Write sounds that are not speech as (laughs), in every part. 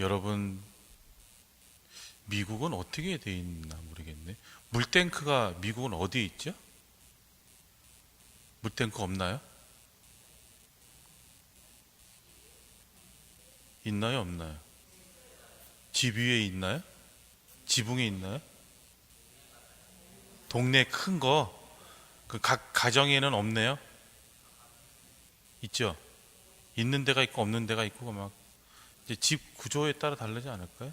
여러분 미국은 어떻게 돼 있나 모르겠네. 물탱크가 미국은 어디에 있죠? 물탱크 없나요? 있나요, 없나요? 집 위에 있나요? 지붕에 있나요? 동네 큰 거, 그 각 가정에는 없네요? 있죠? 있는 데가 있고 없는 데가 있고 막 집 구조에 따라 다르지 않을까요?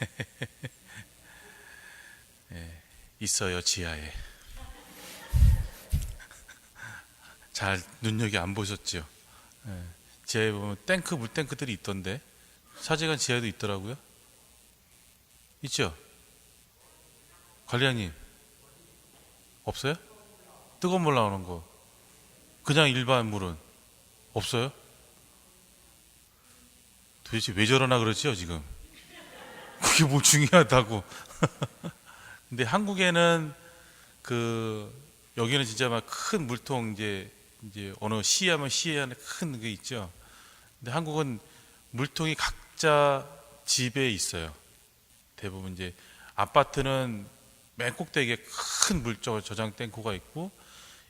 (laughs) 예, 있어요 지하에. 잘 눈여겨 안 보셨죠? 예, 지하에 보면 탱크 물탱크들이 있던데 사제관 지하에도 있더라고요. 있죠? 관리장님 없어요? 뜨거운 물 나오는 거 그냥 일반 물은 없어요? 도대체 왜 저러나 그러지요 지금? 그게 뭐 중요하다고? (laughs) 근데 한국에는 그 여기는 진짜 막 큰 물통 이제 이제 어느 시하면 시에 하는 큰게 있죠. 근데 한국은 물통이 각자 집에 있어요. 대부분 이제 아파트는 맨 꼭대기에 큰 물저 저장 탱크가 있고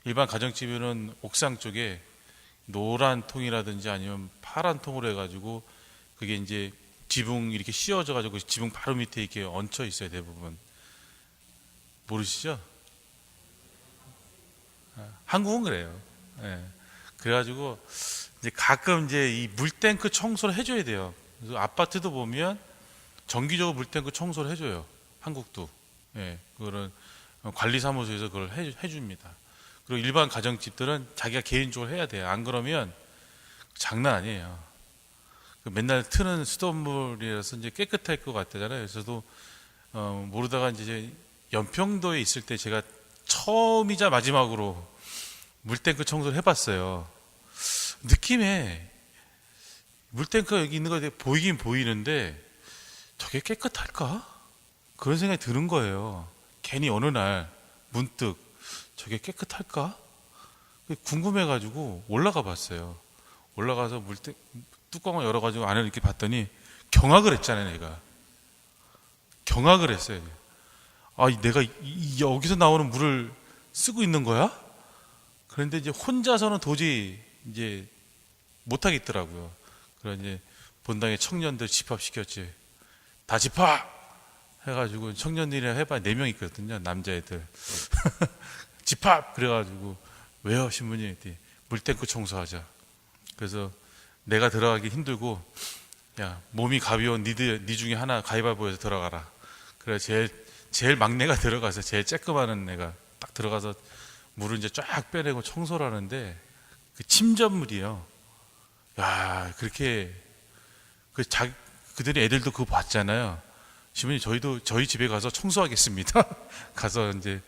일반 가정집에는 옥상 쪽에 노란 통이라든지 아니면 파란 통으로 해가지고 그게 이제 지붕 이렇게 씌워져 가지고 지붕 바로 밑에 이렇게 얹혀 있어요 대부분 모르시죠? 아, 한국은 그래요. 예. 그래가지고 이제 가끔 이제 이 물탱크 청소를 해줘야 돼요. 그래서 아파트도 보면 정기적으로 물탱크 청소를 해줘요. 한국도. 예. 그거는 관리사무소에서 그걸 해, 해줍니다. 그리고 일반 가정집들은 자기가 개인적으로 해야 돼요. 안 그러면 장난 아니에요. 그 맨날 트는 수돗물이라서 이제 깨끗할 것 같잖아요. 저도 어, 모르다가 이제 연평도에 있을 때 제가 처음이자 마지막으로 물탱크 청소를 해봤어요. 느낌에 물탱크가 여기 있는 거 보이긴 보이는데 저게 깨끗할까? 그런 생각이 드는 거예요. 괜히 어느 날 문득 저게 깨끗할까? 궁금해가지고 올라가 봤어요. 올라가서 물탱 뚜껑을 열어가지고 안을 이렇게 봤더니 경악을 했잖아요, 내가. 경악을 했어요. 아, 내가 이- 여기서 나오는 물을 쓰고 있는 거야? 그런데 이제 혼자서는 도저히 이제 못 하겠더라고요. 그래서 이제 본당에 청년들 집합시켰지. 다 집합! 해가지고 청년들이랑 해봐야 네명 있거든요. 남자애들. (laughs) 집합! 그래가지고 왜요? 신부님? 물탱크 청소하자. 그래서 내가 들어가기 힘들고 야 몸이 가벼운 니들 니 중에 하나 가위바위보에서 들어가라. 그래 제일 제일 막내가 들어가서 제일 쬐끄마한 애가 딱 들어가서 물을 이제 쫙 빼내고 청소를 하는데 그 침전물이에요. 야 그렇게 그 자, 그들이 애들도 그거 봤잖아요. 시부님 저희도 저희 집에 가서 청소하겠습니다. (laughs) 가서 이제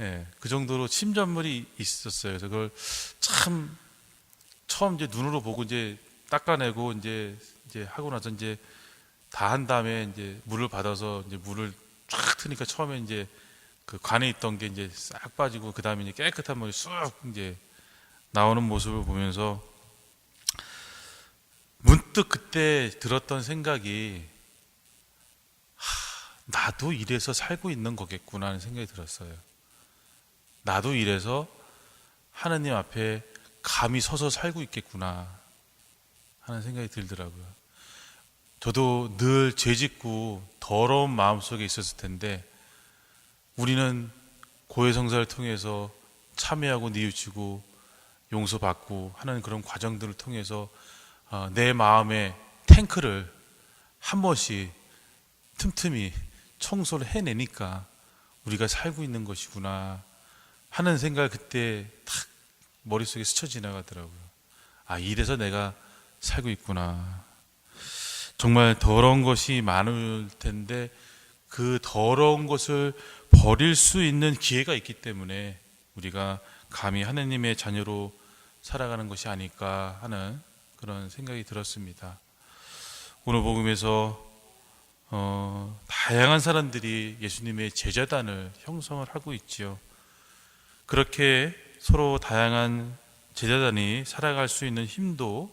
예, 그 정도로 침전물이 있었어요. 그래서 그걸 참 처음 이제 눈으로 보고 이제 닦아내고 이제 이제 하고 나서 이제 다 한 다음에 이제 물을 받아서 이제 물을 쫙 트니까 처음에 이제 그 관에 있던 게 이제 싹 빠지고 그 다음에 이제 깨끗한 물이 쑥 이제 나오는 모습을 보면서 문득 그때 들었던 생각이 하, 나도 이래서 살고 있는 거겠구나 하는 생각이 들었어요. 나도 이래서 하나님 앞에 감히 서서 살고 있겠구나 하는 생각이 들더라고요. 저도 늘 죄짓고 더러운 마음 속에 있었을 텐데 우리는 고해성사를 통해서 참여하고 뉘우치고 용서받고 하는 그런 과정들을 통해서 어, 내 마음의 탱크를 한 번씩 틈틈이 청소를 해내니까 우리가 살고 있는 것이구나 하는 생각을 그때 탁 머릿속에 스쳐 지나가더라고요. 아, 이래서 내가 살고 있구나. 정말 더러운 것이 많을 텐데 그 더러운 것을 버릴 수 있는 기회가 있기 때문에 우리가 감히 하나님의 자녀로 살아가는 것이 아닐까 하는 그런 생각이 들었습니다. 오늘 복음에서 어, 다양한 사람들이 예수님의 제자단을 형성을 하고 있지요. 그렇게 서로 다양한 제자단이 살아갈 수 있는 힘도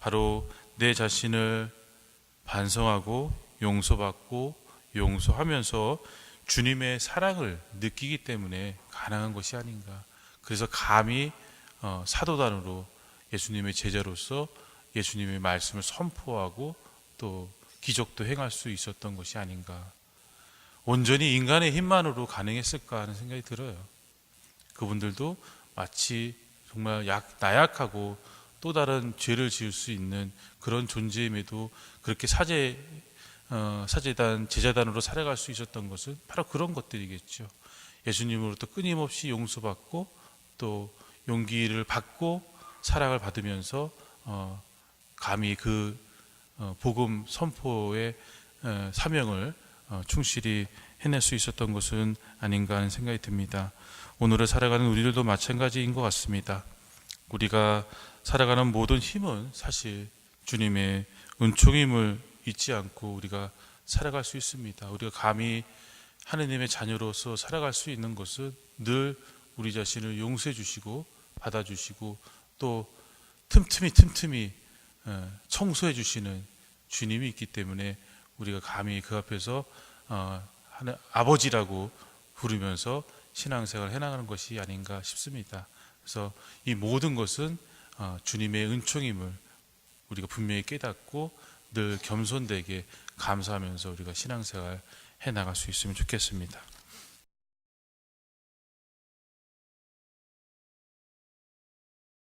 바로 내 자신을 반성하고 용서받고 용서하면서 주님의 사랑을 느끼기 때문에 가능한 것이 아닌가. 그래서 감히 어, 사도단으로 예수님의 제자로서 예수님의 말씀을 선포하고 또 기적도 행할 수 있었던 것이 아닌가. 온전히 인간의 힘만으로 가능했을까 하는 생각이 들어요. 그분들도 마치 정말 약, 나약하고 또 다른 죄를 지을 수 있는 그런 존재임에도 그렇게 사제 어, 사제단 제자단으로 살아갈 수 있었던 것은 바로 그런 것들이겠죠. 예수님으로부터 끊임없이 용서받고 또 용기를 받고 사랑을 받으면서 어, 감히 그 어, 복음 선포의 어, 사명을 어, 충실히 해낼 수 있었던 것은 아닌가 하는 생각이 듭니다. 오늘을 살아가는 우리들도 마찬가지인 것 같습니다. 우리가 살아가는 모든 힘은 사실 주님의 은총임을 잊지 않고 우리가 살아갈 수 있습니다. 우리가 감히 하느님의 자녀로서 살아갈 수 있는 것은 늘 우리 자신을 용서해 주시고 받아 주시고 또 틈틈이 틈틈이 어, 청소해 주시는 주님이 있기 때문에 우리가 감히 그 앞에서 어, 아버지라고 부르면서 신앙생활을 해나가는 것이 아닌가 싶습니다. 그래서 이 모든 것은 어, 주님의 은총임을 우리가 분명히 깨닫고 늘 겸손되게 감사하면서 우리가 신앙생활 해 나갈 수 있으면 좋겠습니다.